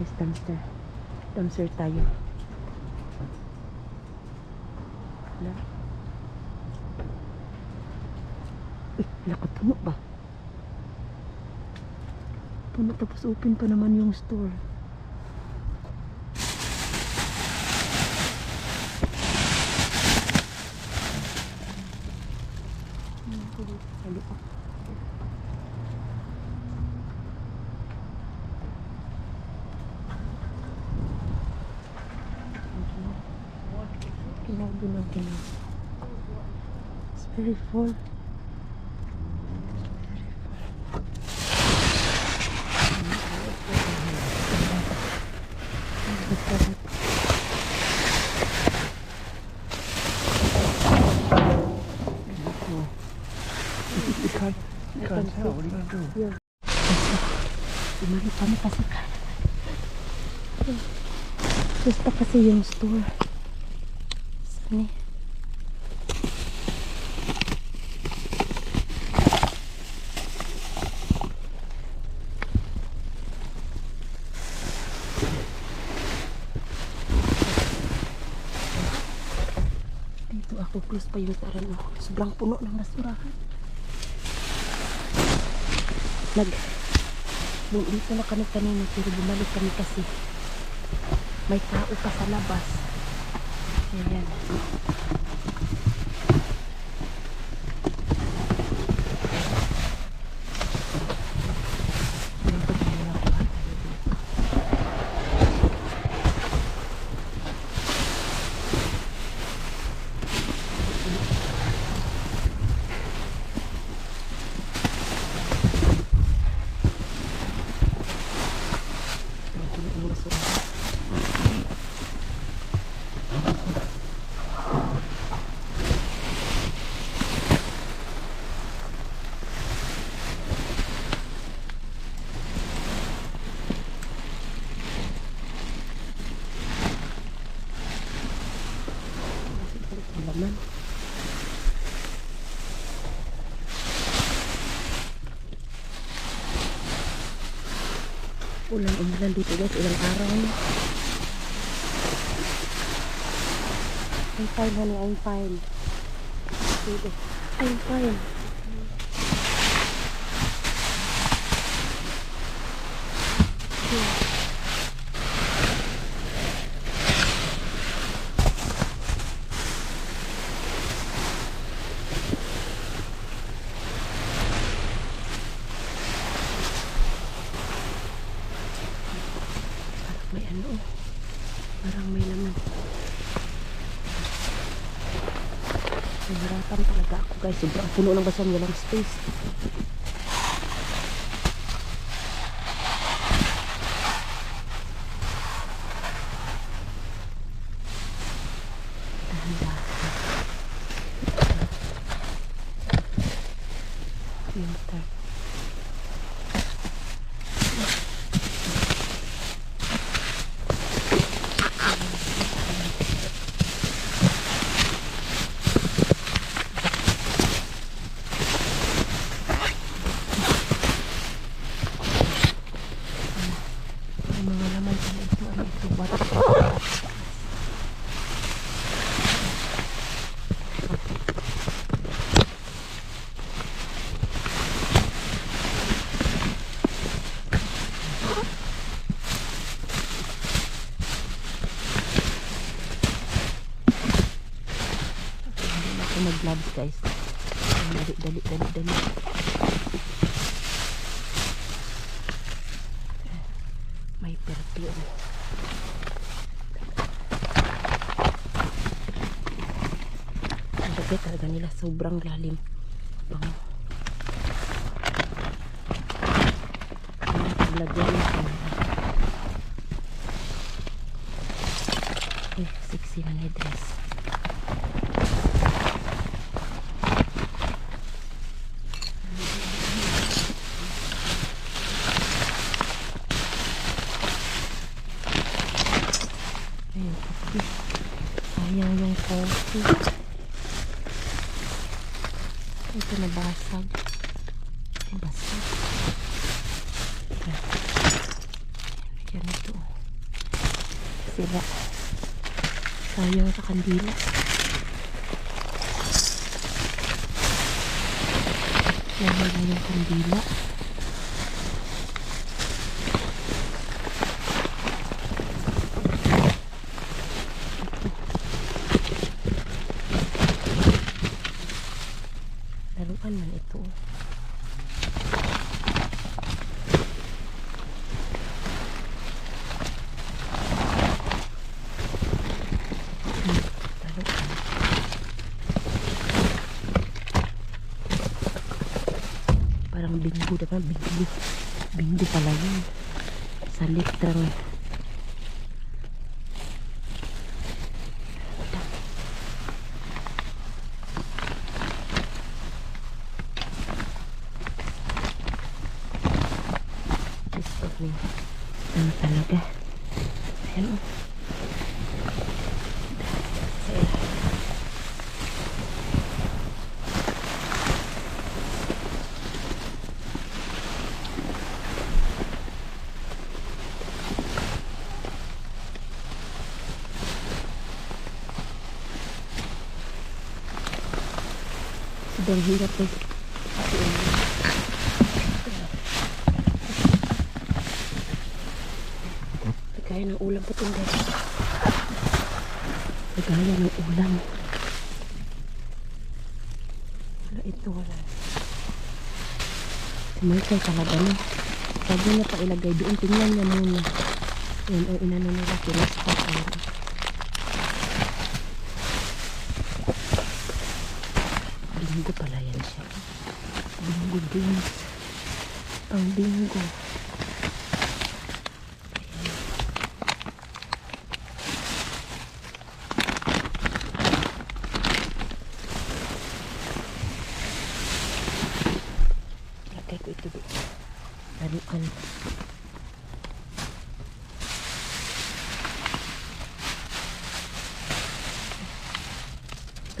guys, dumpster. Dumpster tayo. Wala. Uy, lakot puno ba? Puno tapos open pa naman yung store. Na kinago. It's very full. You can't, you can't tell. What are you going to do? Umali pa na kasi ka. Gusto kasi yung store. Eh? Dito ako close pa yung taran mo. Sobrang puno ng basurahan. Nag dito na kami kanina pero bumalik kami kasi may tao pa sa labas. Ayan. Dito tayo nakuha. Ang puno ng basurahan. Ang laman. Ulan umulan dito guys, ilang araw. I'm fine honey, I'm fine. I'm fine. Parang may ano oh. Parang may laman. Nahirapan talaga ako guys. Sobrang puno ng basang walang space. Dahan-dahan. Filter. May mga laman pala ito. Ano ito? What? Hindi na ako mag-gloves guys. Dali, dali, dali, dali. May perfume. Gabi talaga nila sobrang lalim. Bango. Ang paglagyan. Eh, sexy na ni dress. Ayun. Sayang yung coffee. Ito nabasag. Nabasag. Ayan. Yan ito. Sira. Sayang sa kandila. Yan wala yung kandila. Laruan man ito. Parang bingo diba? Bingo. Bingo pala yun. Sa litrang. Gusto ko. Ano talaga? Ayan o. Sa ilalim. Sobrang hirap eh. Kagaya ng ulam po itong guys. Kagaya ng ulam. Wala ito, wala. Si Michael talaga no. Sabi niya pa ilagay doon. Tingnan niya muna. Yun, o inano nila. Kinasta pa. Bingo pala yan siya. Bingo din. Pang bingo. Lagay ko ito doon.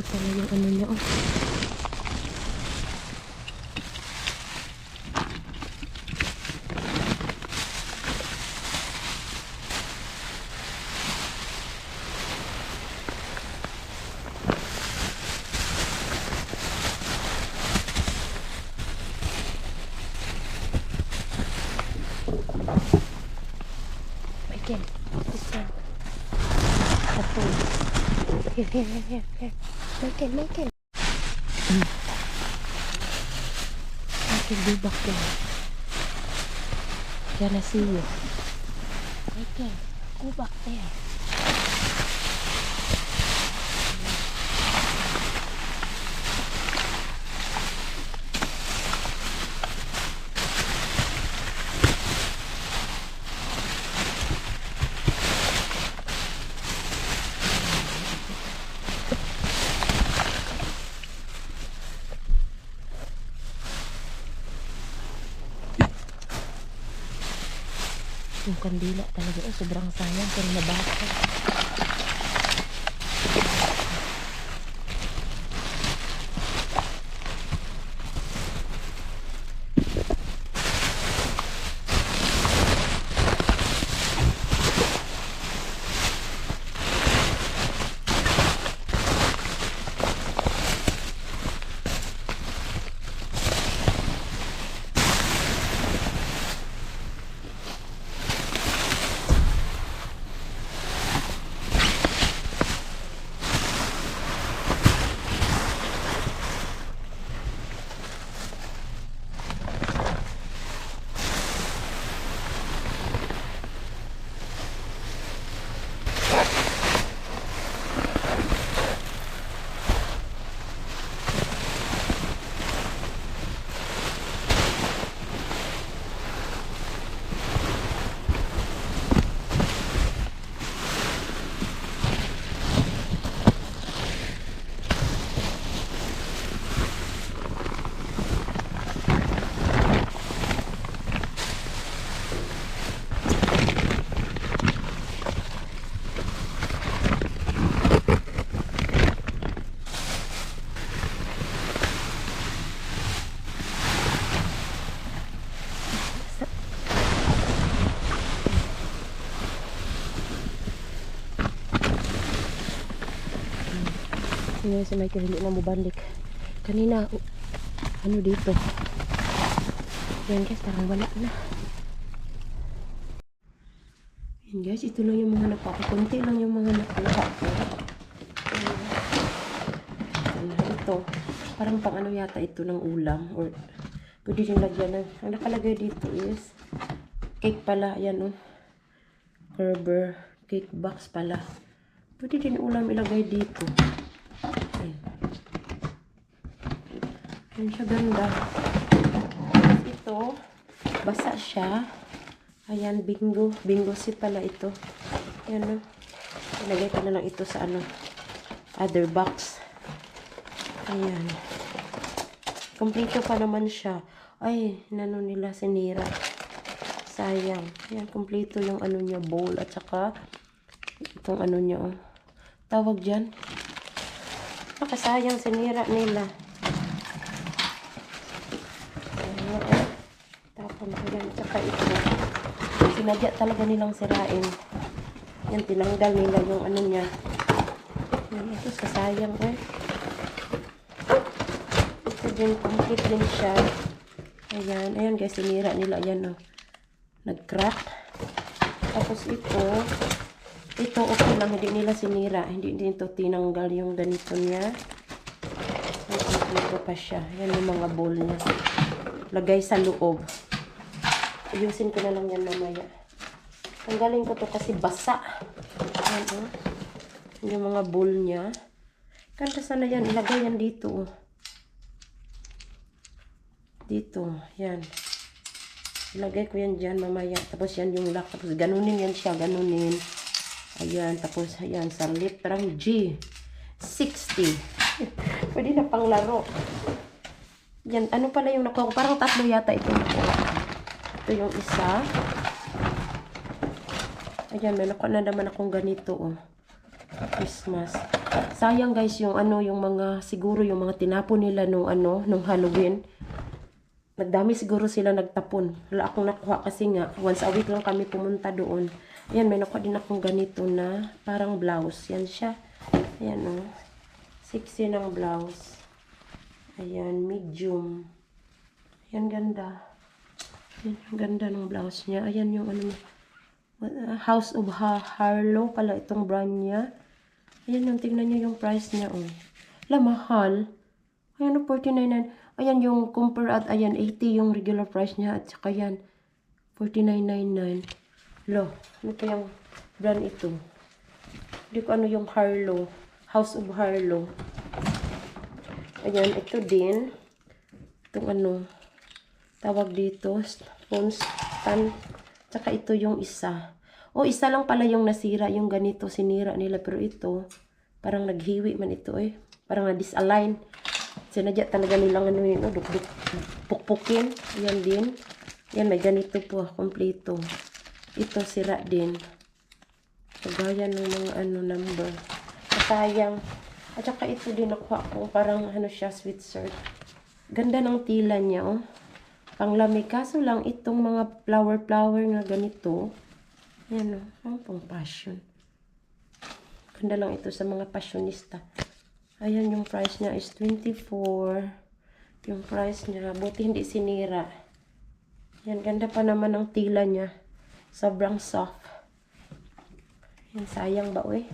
Ito pala yung ano niya. Oh. here, here, here, here, here. Make it, make it. Mm. I can be back there. Kandila talaga, oh, sobrang sayang pero nabasa. Ngayon si Michael hindi na mabalik. Kanina, u- ano dito? Yan guys, parang wala na. Yan guys, ito lang yung mga nakuha. Kunti lang yung mga nakuha ko. Ito, parang pang ano yata ito ng ulam. Or pwede din lagyan ng, ang nakalagay dito is cake pala. Ayan oh. Gerber cake box pala. Pwede din ulam ilagay dito. Ayan. Ayan siya ganda. Ito, basa siya. Ayan, bingo. Bingo seat pala ito. Ayan o. Ilagay ko na lang ito sa ano, other box. Ayan. Kompleto pa naman siya. Ay, nano nila sinira. Sayang. Ayan, kompleto yung ano niya, bowl. At saka, itong ano niya, oh. Tawag dyan. Nakasayang sinira nila. Ayan, eh. Tapon Tsaka ito. Sinadya talaga nilang sirain. Yan, tinanggal nila yung ano niya. Yan, ito, kasayang eh. Ito din, complete din siya. Ayan, ayan guys, sinira nila. Ayan, oh. Nag-crack. Tapos ito, ito okay lang, hindi nila sinira. Hindi din ito tinanggal yung ganito niya. Ito pa siya. Yan yung mga bowl niya. Lagay sa loob. Ayusin ko na lang yan mamaya. Tanggalin ko to kasi basa. Yan oh. Yung mga bowl niya. Kanta sana yan. Ilagay yan dito. oh. Dito. Yan. Ilagay ko yan dyan mamaya. Tapos yan yung lock. Tapos ganunin yan siya. Ganunin. Ayan. Tapos ayan. Sa litrang G. 60. Pwede na pang laro. Yan. Ano pala yung nakuha ko? Parang tatlo yata ito. Ito yung isa. Ayan. May nakuha na naman akong ganito. Oh. Christmas. Sayang guys yung ano yung mga siguro yung mga tinapon nila nung ano nung Halloween. Nagdami siguro sila nagtapon. Wala akong nakuha kasi nga once a week lang kami pumunta doon. Ayan, may nakuha din akong ganito na parang blouse. Yan siya. Ayan o. Oh. Sexy ng blouse. Ayan, medium. Ayan, ganda. Ayan, ang ganda ng blouse niya. Ayan yung ano House of ha Harlow pala itong brand niya. Ayan yung tingnan niyo yung price niya. Oh. La, mahal. Ayan, oh, 49.9. Ayan yung compare at ayan, 80 yung regular price niya. At saka yan, 49.99. Lo, ano pa yung brand ito? Hindi ko ano yung Harlow. House of Harlow. Ayan, ito din. Itong ano, tawag dito, phone stand. Tsaka ito yung isa. O, isa lang pala yung nasira, yung ganito, sinira nila. Pero ito, parang naghiwi man ito eh. Parang na-disalign. Sinadya talaga nilang ano yun, oh, duk-duk, pukpukin. Yan din. Yan, may ganito po, kompleto. Ito, sira din. Kagaya ng mga ano, number. Sayang. At saka ito din nakuha ko, parang ano siya, sweet shirt. Ganda ng tila niya, oh. Panglamig. Kaso lang, itong mga flower-flower nga ganito, yan, oh, ang pang passion. Ganda lang ito sa mga passionista. Ayan, yung price niya is 24. Yung price niya, buti hindi sinira. Yan, ganda pa naman ang tila niya. Sobrang soft. Yan, sayang ba, uy?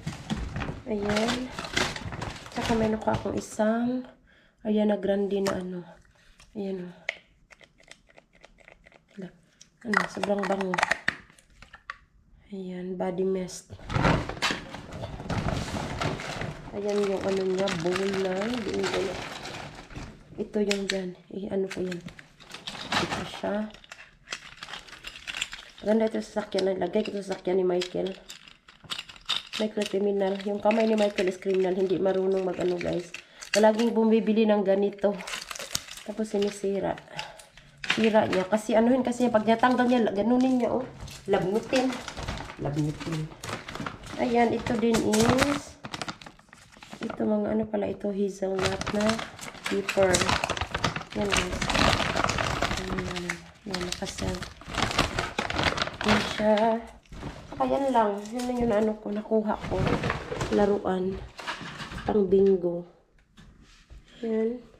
Ayan. Tsaka may nakuha akong isang, ayan na grande na ano. Ayan, oh. Ano, sobrang bango. Ayan, body mist. Ayan yung ano niya, bowl na. Diin ko. Ito yung dyan. Eh, ano po yan? Ito siya. Maganda ito sa sakyan. Lagay ko sa sakyan ni Michael. Michael criminal. Yung kamay ni Michael is criminal. Hindi marunong mag ano guys. Palaging bumibili ng ganito. Tapos sinisira. Sira niya. Kasi anuhin kasi pag natanggal niya, ganunin niya oh. Labnutin. Labnutin. Ayan, ito din is ito mga ano pala ito hazelnut na paper. Yan guys. Ayan, yan nakasal. Yan siya. Saka yan lang. Yan yung ano ko, nakuha ko. Laruan. Pang bingo. Yan.